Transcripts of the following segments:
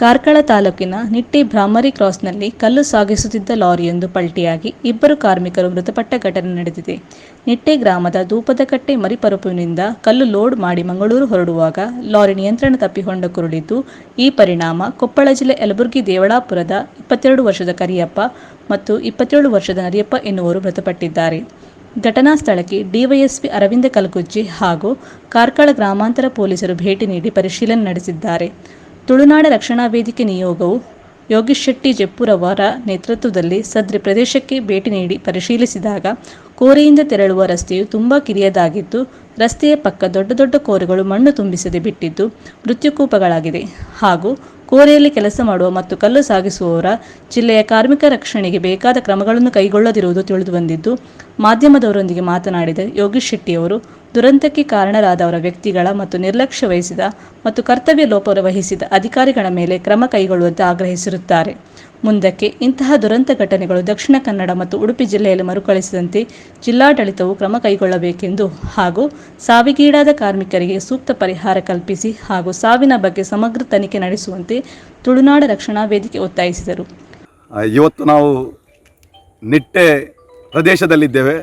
ಕಾರ್ಕಳ ತಾಲೂಕಿನ ನಿಟ್ಟಿ ಬ್ರಾಹ್ಮರಿ ಕ್ರಾಸ್ನಲ್ಲಿ ಕಲ್ಲು ಸಾಗಿಸುತ್ತಿದ್ದ ಲಾರಿಯೊಂದು ಪಲ್ಟಿಯಾಗಿ ಇಬ್ಬರು ಕಾರ್ಮಿಕರು ಮೃತಪಟ್ಟ ಘಟನೆ ನಡೆದಿದೆ. ನಿಟ್ಟೆ ಗ್ರಾಮದ ದೂಪದಕಟ್ಟೆ ಮರಿಪರಪುವಿನಿಂದ ಕಲ್ಲು ಲೋಡ್ ಮಾಡಿ ಮಂಗಳೂರು ಹೊರಡುವಾಗ ಲಾರಿ ನಿಯಂತ್ರಣ ತಪ್ಪಿ ಹೊಂಡಕ್ಕುರುಳಿದ್ದು ಈ ಪರಿಣಾಮ ಕೊಪ್ಪಳ ಜಿಲ್ಲೆ ಯಲಬುರ್ಗಿ ದೇವಳಾಪುರದ ಇಪ್ಪತ್ತೆರಡು ವರ್ಷದ ಕರಿಯಪ್ಪ ಮತ್ತು ಇಪ್ಪತ್ತೇಳು ವರ್ಷದ ನರಿಯಪ್ಪ ಎನ್ನುವರು ಮೃತಪಟ್ಟಿದ್ದಾರೆ. ಘಟನಾ ಸ್ಥಳಕ್ಕೆ ಡಿವೈಎಸ್ಪಿ ಅರವಿಂದ ಕಲಗುಜ್ಜಿ ಹಾಗೂ ಕಾರ್ಕಳ ಗ್ರಾಮಾಂತರ ಪೊಲೀಸರು ಭೇಟಿ ನೀಡಿ ಪರಿಶೀಲನೆ ನಡೆಸಿದ್ದಾರೆ. ತುಳುನಾಡ ರಕ್ಷಣಾ ವೇದಿಕೆ ನಿಯೋಗವು ಯೋಗೀಶ್ ಶೆಟ್ಟಿ ಜಪ್ಪುರವರ ನೇತೃತ್ವದಲ್ಲಿ ಸದ್ರಿ ಪ್ರದೇಶಕ್ಕೆ ಭೇಟಿ ನೀಡಿ ಪರಿಶೀಲಿಸಿದಾಗ ಕೋರೆಯಿಂದ ತೆರಳುವ ರಸ್ತೆಯು ತುಂಬ ಕಿರಿಯದಾಗಿದ್ದು ರಸ್ತೆಯ ಪಕ್ಕ ದೊಡ್ಡ ದೊಡ್ಡ ಕೋರೆಗಳು ಮಣ್ಣು ತುಂಬಿಸದೆ ಬಿಟ್ಟಿದ್ದು ಮೃತ್ಯುಕೂಪಗಳಾಗಿದೆ ಹಾಗೂ ಕೋರೆಯಲ್ಲಿ ಕೆಲಸ ಮಾಡುವ ಮತ್ತು ಕಲ್ಲು ಸಾಗಿಸುವವರ ಜಿಲ್ಲೆಯ ಕಾರ್ಮಿಕ ರಕ್ಷಣೆಗೆ ಬೇಕಾದ ಕ್ರಮಗಳನ್ನು ಕೈಗೊಳ್ಳದಿರುವುದು ತಿಳಿದುಬಂದಿದ್ದು, ಮಾಧ್ಯಮದವರೊಂದಿಗೆ ಮಾತನಾಡಿದ ಯೋಗೀಶ್ ಶೆಟ್ಟಿಯವರು ದುರಂತಕ್ಕೆ ಕಾರಣರಾದವರ ವ್ಯಕ್ತಿಗಳ ಮತ್ತು ನಿರ್ಲಕ್ಷ್ಯ ವಹಿಸಿದ ಮತ್ತು ಕರ್ತವ್ಯ ಲೋಪ ವಹಿಸಿದ ಅಧಿಕಾರಿಗಳ ಮೇಲೆ ಕ್ರಮ ಕೈಗೊಳ್ಳುವಂತೆ ಆಗ್ರಹಿಸಿರುತ್ತಾರೆ. ಮುಂದಕ್ಕೆ ಇಂತಹ ದುರಂತ ಘಟನೆಗಳು ದಕ್ಷಿಣ ಕನ್ನಡ ಮತ್ತು ಉಡುಪಿ ಜಿಲ್ಲೆಯಲ್ಲಿ ಮರುಕಳಿಸದಂತೆ ಜಿಲ್ಲಾಡಳಿತವು ಕ್ರಮ ಕೈಗೊಳ್ಳಬೇಕೆಂದು ಹಾಗೂ ಸಾವಿಗೀಡಾದ ಕಾರ್ಮಿಕರಿಗೆ ಸೂಕ್ತ ಪರಿಹಾರ ಕಲ್ಪಿಸಿ ಹಾಗೂ ಸಾವಿನ ಬಗ್ಗೆ ಸಮಗ್ರ ತನಿಖೆ ನಡೆಸುವಂತೆ ತುಳುನಾಡ ರಕ್ಷಣಾ ವೇದಿಕೆ ಒತ್ತಾಯಿಸಿದರು. ಇವತ್ತು ನಾವು ನಿಟ್ಟೆ ಪ್ರದೇಶದಲ್ಲಿದ್ದೇವೆ.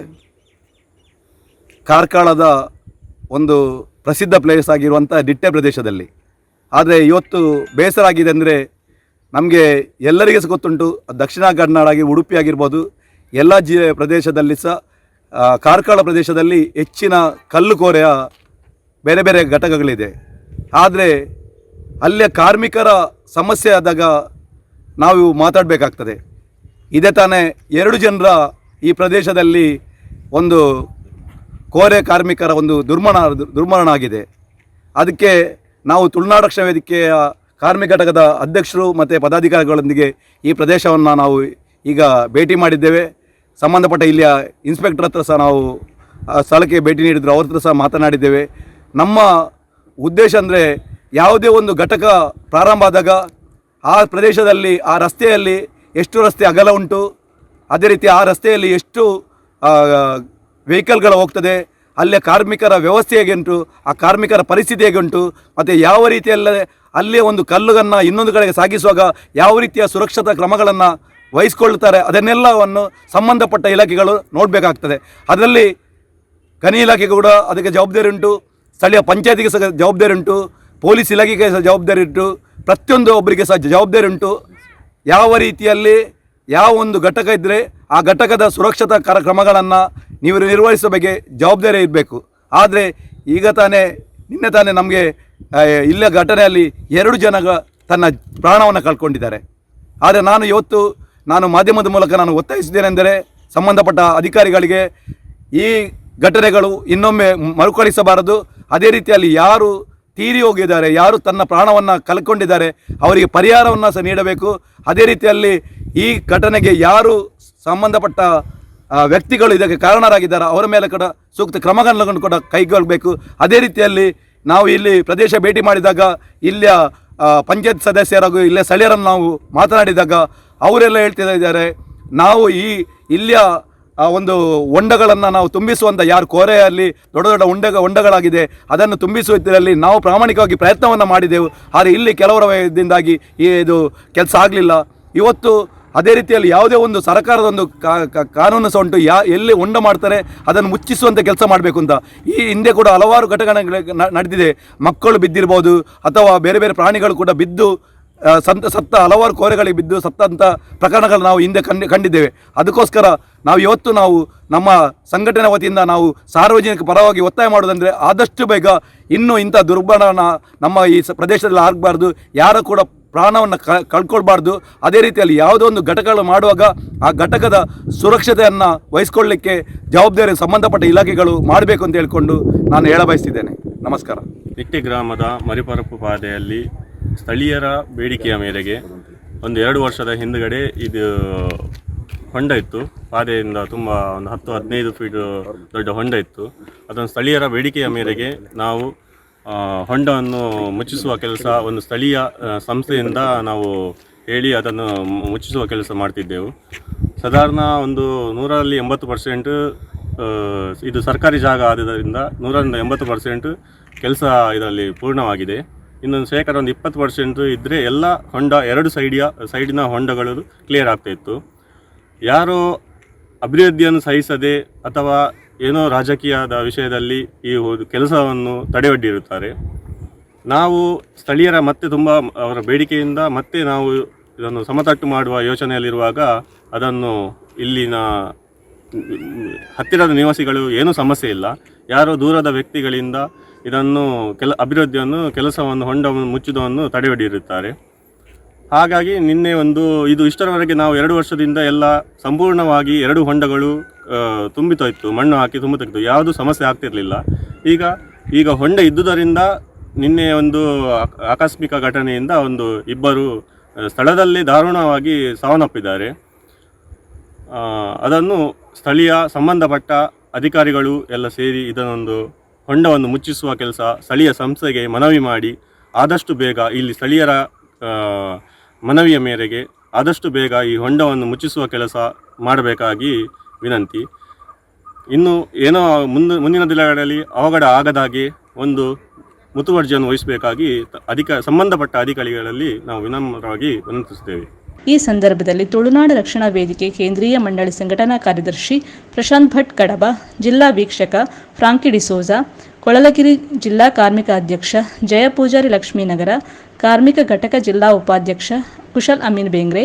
ಕಾರ್ಕಳದ ಒಂದು ಪ್ರಸಿದ್ಧ ಪ್ಲೇಸ್ ಆಗಿರುವಂಥ ದಿಟ್ಟೆ ಪ್ರದೇಶದಲ್ಲಿ. ಆದರೆ ಇವತ್ತು ಬೇಸರ ಆಗಿದೆ ಅಂದರೆ ನಮಗೆ ಎಲ್ಲರಿಗೆ ಸಹ ಗೊತ್ತುಂಟು, ದಕ್ಷಿಣ ಕನ್ನಡ ಆಗಿ ಉಡುಪಿ ಆಗಿರ್ಬೋದು, ಎಲ್ಲ ಜಿ, ಪ್ರದೇಶದಲ್ಲಿ ಸಹ ಕಾರ್ಕಳ ಪ್ರದೇಶದಲ್ಲಿ ಹೆಚ್ಚಿನ ಕಲ್ಲು ಕೋರೆಯ ಬೇರೆ ಬೇರೆ ಘಟಕಗಳಿದೆ. ಆದರೆ ಅಲ್ಲಿಯ ಕಾರ್ಮಿಕರ ಸಮಸ್ಯೆ ಆದಾಗ ನಾವು ಮಾತಾಡಬೇಕಾಗ್ತದೆ. ಇದೇ ತಾನೇ ಎರಡು ಜನರ ಈ ಪ್ರದೇಶದಲ್ಲಿ ಒಂದು ಕೋರೆ ಕಾರ್ಮಿಕರ ಒಂದು ದುರ್ಮರಣ ದುರ್ಮರಣ ಆಗಿದೆ ಅದಕ್ಕೆ ನಾವು ತುಳುನಾಡು ರಕ್ಷಣಾ ವೇದಿಕೆಯ ಕಾರ್ಮಿಕ ಘಟಕದ ಅಧ್ಯಕ್ಷರು ಮತ್ತು ಪದಾಧಿಕಾರಿಗಳೊಂದಿಗೆ ಈ ಪ್ರದೇಶವನ್ನು ನಾವು ಈಗ ಭೇಟಿ ಮಾಡಿದ್ದೇವೆ. ಸಂಬಂಧಪಟ್ಟ ಇಲ್ಲಿಯ ಇನ್ಸ್ಪೆಕ್ಟರ್ ಹತ್ರ ಸಹ ನಾವು ಸ್ಥಳಕ್ಕೆ ಭೇಟಿ ನೀಡಿದ್ರು. ಅವ್ರ ಹತ್ರ ಸಹ ಮಾತನಾಡಿದ್ದೇವೆ. ನಮ್ಮ ಉದ್ದೇಶ ಅಂದರೆ ಯಾವುದೇ ಒಂದು ಘಟಕ ಪ್ರಾರಂಭ ಆದಾಗ ಆ ಪ್ರದೇಶದಲ್ಲಿ, ಆ ರಸ್ತೆಯಲ್ಲಿ ಎಷ್ಟು ರಸ್ತೆ ಅಗಲ ಉಂಟು, ಅದೇ ರೀತಿ ಆ ರಸ್ತೆಯಲ್ಲಿ ಎಷ್ಟು ವೆಹಿಕಲ್ಗಳು ಹೋಗ್ತದೆ ಅಲ್ಲಿಯ ಕಾರ್ಮಿಕರ ವ್ಯವಸ್ಥೆ ಹೇಗೆ ಉಂಟು ಆ ಕಾರ್ಮಿಕರ ಪರಿಸ್ಥಿತಿ ಹೇಗೆ ಉಂಟು ಮತ್ತು ಯಾವ ರೀತಿಯಲ್ಲ ಅಲ್ಲಿಯ ಒಂದು ಕಲ್ಲುಗಳನ್ನು ಇನ್ನೊಂದು ಕಡೆಗೆ ಸಾಗಿಸುವಾಗ ಯಾವ ರೀತಿಯ ಸುರಕ್ಷತಾ ಕ್ರಮಗಳನ್ನು ವಹಿಸ್ಕೊಳ್ತಾರೆ, ಅದನ್ನೆಲ್ಲವನ್ನು ಸಂಬಂಧಪಟ್ಟ ಇಲಾಖೆಗಳು ನೋಡಬೇಕಾಗ್ತದೆ. ಅದರಲ್ಲಿ ಗಣಿ ಇಲಾಖೆ ಕೂಡ ಅದಕ್ಕೆ ಜವಾಬ್ದಾರಿ ಉಂಟು ಸ್ಥಳೀಯ ಪಂಚಾಯತಿಗೆ ಸಹ ಜವಾಬ್ದಾರಿ ಉಂಟು ಪೊಲೀಸ್ ಇಲಾಖೆಗೆ ಸಹ ಜವಾಬ್ದಾರಿ ಉಂಟು ಪ್ರತಿಯೊಂದು ಒಬ್ಬರಿಗೆ ಸಹ ಜವಾಬ್ದಾರಿ ಉಂಟು ಯಾವ ರೀತಿಯಲ್ಲಿ ಯಾವ ಒಂದು ಘಟಕ ಇದ್ದರೆ ಆ ಘಟಕದ ಸುರಕ್ಷತಾ ಕಾರ ಕ್ರಮಗಳನ್ನು ನೀವು ನಿರ್ವಹಿಸೋ ಬಗ್ಗೆ ಜವಾಬ್ದಾರಿ ಇರಬೇಕು. ಆದರೆ ಈಗ ತಾನೇ, ನಿನ್ನೆ ತಾನೇ ನಮಗೆ ಇಲ್ಲ ಘಟನೆಯಲ್ಲಿ ಎರಡು ಜನ ತನ್ನ ಪ್ರಾಣವನ್ನು ಕಳ್ಕೊಂಡಿದ್ದಾರೆ. ಆದರೆ ನಾನು ಇವತ್ತು ನಾನು ಮಾಧ್ಯಮದ ಮೂಲಕ ನಾನು ಒತ್ತಾಯಿಸಿದ್ದೇನೆಂದರೆ ಸಂಬಂಧಪಟ್ಟ ಅಧಿಕಾರಿಗಳಿಗೆ ಈ ಘಟನೆಗಳು ಇನ್ನೊಮ್ಮೆ ಮರುಕಳಿಸಬಾರದು. ಅದೇ ರೀತಿಯಲ್ಲಿ ಯಾರು ತೀರಿ ಹೋಗಿದ್ದಾರೆ, ಯಾರು ತನ್ನ ಪ್ರಾಣವನ್ನು ಕಳ್ಕೊಂಡಿದ್ದಾರೆ, ಅವರಿಗೆ ಪರಿಹಾರವನ್ನು ಸಹ ನೀಡಬೇಕು. ಅದೇ ರೀತಿಯಲ್ಲಿ ಈ ಘಟನೆಗೆ ಯಾರು ಸಂಬಂಧಪಟ್ಟ ವ್ಯಕ್ತಿಗಳು ಇದಕ್ಕೆ ಕಾರಣರಾಗಿದ್ದಾರೆ. ಅವರ ಮೇಲೆ ಕೂಡ ಸೂಕ್ತ ಕ್ರಮಗಳನ್ನು ಕೂಡ ಕೈಗೊಳ್ಳಬೇಕು ಅದೇ ರೀತಿಯಲ್ಲಿ ನಾವು ಇಲ್ಲಿ ಪ್ರದೇಶ ಭೇಟಿ ಮಾಡಿದಾಗ, ಇಲ್ಲಿಯ ಪಂಚಾಯತ್ ಸದಸ್ಯರಾಗೂ, ಇಲ್ಲಿಯ ಸ್ಥಳೀಯರನ್ನು ನಾವು ಮಾತನಾಡಿದಾಗ ಅವರೆಲ್ಲ ಹೇಳ್ತಾ ಇದ್ದಾರೆ, ನಾವು ಈ ಇಲ್ಲಿಯ ಒಂದು ಹೊಂಡಗಳನ್ನು ನಾವು ತುಂಬಿಸುವಂಥ ಯಾರು ಕೋರೆಯಲ್ಲಿ ದೊಡ್ಡ ದೊಡ್ಡ ಹೊಂಡ ಹೊಂಡಗಳಾಗಿದೆ ಅದನ್ನು ತುಂಬಿಸುವುದರಲ್ಲಿ ನಾವು ಪ್ರಾಮಾಣಿಕವಾಗಿ ಪ್ರಯತ್ನವನ್ನು ಮಾಡಿದೆವು. ಆದರೆ ಇಲ್ಲಿ ಕೆಲವರ ಇದರಿಂದಾಗಿ ಈ ಇದು ಕೆಲಸ ಆಗಲಿಲ್ಲ. ಇವತ್ತು ಅದೇ ರೀತಿಯಲ್ಲಿ ಯಾವುದೇ ಒಂದು ಸರ್ಕಾರದ ಒಂದು ಕಾನೂನು ಸಹ ಉಂಟು. ಯಾ, ಎಲ್ಲಿ ಹೊಂಡ ಮಾಡ್ತಾರೆ, ಅದನ್ನು ಮುಚ್ಚಿಸುವಂಥ ಕೆಲಸ ಮಾಡಬೇಕು ಅಂತ. ಈ ಹಿಂದೆ ಕೂಡ ಹಲವಾರು ಘಟನೆಗಳು ನಡೆದಿದೆ. ಮಕ್ಕಳು ಬಿದ್ದಿರ್ಬೋದು, ಅಥವಾ ಬೇರೆ ಬೇರೆ ಪ್ರಾಣಿಗಳು ಕೂಡ ಬಿದ್ದು ಸಂತ, ಸತ್ತ ಹಲವಾರು ಕೋರೆಗಳಿಗೆ ಬಿದ್ದು ಸತ್ತಂಥ ಪ್ರಕರಣಗಳು ನಾವು ಹಿಂದೆ ಕಂಡು, ಕಂಡಿದ್ದೇವೆ. ಅದಕ್ಕೋಸ್ಕರ ನಾವು ಇವತ್ತು ನಾವು ನಮ್ಮ ಸಂಘಟನೆ ವತಿಯಿಂದ ನಾವು ಸಾರ್ವಜನಿಕ ಪರವಾಗಿ ಒತ್ತಾಯ ಮಾಡೋದಂದರೆ ಆದಷ್ಟು ಬೇಗ ಇನ್ನೂ ಇಂಥ ದುರ್ಬಣ ನಮ್ಮ ಈ ಪ್ರದೇಶದಲ್ಲಿ ಆಗಬಾರ್ದು. ಯಾರು ಕೂಡ ಪ್ರಾಣವನ್ನು ಕ, ಕಳ್ಕೊಳ್ಬಾರ್ದು. ಅದೇ ರೀತಿಯಲ್ಲಿ ಯಾವುದೋ ಒಂದು ಘಟಕಗಳು ಮಾಡುವಾಗ ಆ ಘಟಕದ ಸುರಕ್ಷತೆಯನ್ನು ವಹಿಸ್ಕೊಳ್ಳಿಕ್ಕೆ ಜವಾಬ್ದಾರಿ ಸಂಬಂಧಪಟ್ಟ ಇಲಾಖೆಗಳು ಮಾಡಬೇಕು ಅಂತ ಹೇಳಿಕೊಂಡು ನಾನು ಹೇಳ ಬಯಸ್ತಿದ್ದೇನೆ. ನಮಸ್ಕಾರ. ನಿಟ್ಟೆ ಗ್ರಾಮದ ಮರಿಪರಪು ಪಾದೆಯಲ್ಲಿ ಸ್ಥಳೀಯರ ಬೇಡಿಕೆಯ ಮೇರೆಗೆ ಒಂದು ಎರಡು ವರ್ಷದ ಹಿಂದುಗಡೆ ಇದು ಹೊಂಡ ಇತ್ತು. ಪಾದೆಯಿಂದ ತುಂಬ ಒಂದು ಹತ್ತು ಹದಿನೈದು ಫೀಟ್ ದೊಡ್ಡ ಹೊಂಡ ಇತ್ತು. ಅದನ್ನು ಸ್ಥಳೀಯರ ಬೇಡಿಕೆಯ ಮೇರೆಗೆ ನಾವು ಹೊಂಡವನ್ನು ಮುಚ್ಚಿಸುವ ಕೆಲಸ ಒಂದು ಸ್ಥಳೀಯ ಸಂಸ್ಥೆಯಿಂದ ನಾವು ಹೇಳಿ ಅದನ್ನು ಮುಚ್ಚಿಸುವ ಕೆಲಸ ಮಾಡ್ತಿದ್ದೆವು. ಸಾಧಾರಣ ಒಂದು ನೂರಲ್ಲಿ ಎಂಬತ್ತು ಪರ್ಸೆಂಟ್ ಇದು ಸರ್ಕಾರಿ ಜಾಗ ಆದ್ದರಿಂದ ನೂರರಿಂದ ಎಂಬತ್ತು ಪರ್ಸೆಂಟ್ ಕೆಲಸ ಇದರಲ್ಲಿ ಪೂರ್ಣವಾಗಿದೆ. ಇನ್ನೊಂದು ಶೇಕಡ ಒಂದು ಇಪ್ಪತ್ತು ಪರ್ಸೆಂಟ್ ಇದ್ದರೆ ಎಲ್ಲ ಹೊಂಡ, ಎರಡು ಸೈಡಿಯ, ಸೈಡಿನ ಹೊಂಡಗಳು ಕ್ಲಿಯರ್ ಆಗ್ತಾಯಿತ್ತು ಯಾರೋ ಅಭಿವೃದ್ಧಿಯನ್ನು ಸಹಿಸದೆ ಅಥವಾ ಏನೋ ರಾಜಕೀಯದ ವಿಷಯದಲ್ಲಿ ಈ ಕೆಲಸವನ್ನು ತಡೆಯೊಡ್ಡಿರುತ್ತಾರೆ ನಾವು ಸ್ಥಳೀಯರ ಮತ್ತೆ ತುಂಬ ಅವರ ಬೇಡಿಕೆಯಿಂದ ಮತ್ತೆ ನಾವು ಇದನ್ನು ಸಮತಟ್ಟು ಮಾಡುವ ಯೋಚನೆಯಲ್ಲಿರುವಾಗ ಅದನ್ನು ಇಲ್ಲಿನ ಹತ್ತಿರದ ನಿವಾಸಿಗಳು ಏನೂ ಸಮಸ್ಯೆ ಇಲ್ಲ. ಯಾರೋ ದೂರದ ವ್ಯಕ್ತಿಗಳಿಂದ ಇದನ್ನು ಕೆಲ ಅಭಿವೃದ್ಧಿಯನ್ನು, ಕೆಲಸವನ್ನು ಹೊಂಡವನ್ನು ಮುಚ್ಚಿದವನ್ನು ತಡೆಯೊಡ್ಡಿರುತ್ತಾರೆ ಹಾಗಾಗಿ ನಿನ್ನೆ ಒಂದು ಇದು ಇಷ್ಟರವರೆಗೆ ನಾವು ಎರಡು ವರ್ಷದಿಂದ ಎಲ್ಲ ಸಂಪೂರ್ಣವಾಗಿ ಎರಡು ಹೊಂಡಗಳು ಆ, ತುಂಬಿತಾ ಇತ್ತು ಮಣ್ಣು ಹಾಕಿ ತುಂಬುತ್ತಾ ಇತ್ತು ಯಾವುದೂ ಸಮಸ್ಯೆ ಆಗ್ತಿರಲಿಲ್ಲ. ಈಗ ಈಗ ಹೊಂಡ ಇದ್ದುದರಿಂದ ನಿನ್ನೆ ಒಂದು ಆಕ- ಆಕಸ್ಮಿಕ ಘಟನೆಯಿಂದ ಒಂದು ಇಬ್ಬರು ಸ್ಥಳದಲ್ಲಿ ದಾರುಣವಾಗಿ ಸಾವನ್ನಪ್ಪಿದ್ದಾರೆ. ಅದನ್ನು ಸ್ಥಳೀಯ ಸಂಬಂಧಪಟ್ಟ ಅಧಿಕಾರಿಗಳು ಎಲ್ಲ ಸೇರಿ ಇದನ್ನೊಂದು ಹೊಂಡವನ್ನು ಮುಚ್ಚಿಸುವ ಕೆಲಸ ಸ್ಥಳೀಯ ಸಂಸ್ಥೆಗೆ ಮನವಿ ಮಾಡಿ ಆದಷ್ಟು ಬೇಗ ಇಲ್ಲಿ ಸ್ಥಳೀಯರ ಮನವಿಯ ಮೇರೆಗೆ ಆದಷ್ಟು ಬೇಗ ಈ ಹೊಂಡವನ್ನು ಮುಚ್ಚಿಸುವ ಕೆಲಸ ಮಾಡಬೇಕಾಗಿ ವಿನಂತಿ. ಇನ್ನು ಏನೋ ಮುಂದೆ ಮುಂದಿನ ದಿನಗಳಲ್ಲಿ ಅವಘಡ ಆಗದಾಗಿ ಒಂದು ಮುತುವರ್ಜಿಯನ್ನು ವಹಿಸಬೇಕಾಗಿ ಅಧಿಕ ಸಂಬಂಧಪಟ್ಟ ಅಧಿಕಾರಿಗಳಲ್ಲಿ ನಾವು ವಿನಮ್ರವಾಗಿ ವಿನಂತಿಸುತ್ತೇವೆ. ಈ ಸಂದರ್ಭದಲ್ಲಿ ತುಳುನಾಡು ರಕ್ಷಣಾ ವೇದಿಕೆ ಕೇಂದ್ರೀಯ ಮಂಡಳಿ ಸಂಘಟನಾ ಕಾರ್ಯದರ್ಶಿ ಪ್ರಶಾಂತ್ ಭಟ್ ಕಡಬ, ಜಿಲ್ಲಾ ವೀಕ್ಷಕ ಫ್ರಾಂಕಿ ಡಿಸೋಜಾ ಕೊಳಲಗಿರಿ ಜಿಲ್ಲಾ ಕಾರ್ಮಿಕ ಅಧ್ಯಕ್ಷ ಜಯಪೂಜಾರಿ ಲಕ್ಷ್ಮೀನಗರ, ಕಾರ್ಮಿಕ ಘಟಕ ಜಿಲ್ಲಾ ಉಪಾಧ್ಯಕ್ಷ ಕುಶಲ್ ಅಮೀನ್ ಬೇಂಗ್ರೆ,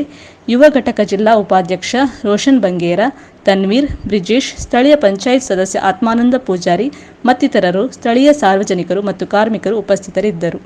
ಯುವ ಘಟಕ ಜಿಲ್ಲಾ ಉಪಾಧ್ಯಕ್ಷ ರೋಷನ್ ಬಂಗೇರ, ತನ್ವೀರ್, ಬ್ರಿಜೇಶ್, ಸ್ಥಳೀಯ ಪಂಚಾಯತ್ ಸದಸ್ಯ ಆತ್ಮಾನಂದ ಪೂಜಾರಿ ಮತ್ತಿತರರು ಸ್ಥಳೀಯ ಸಾರ್ವಜನಿಕರು ಮತ್ತು ಕಾರ್ಮಿಕರು ಉಪಸ್ಥಿತರಿದ್ದರು.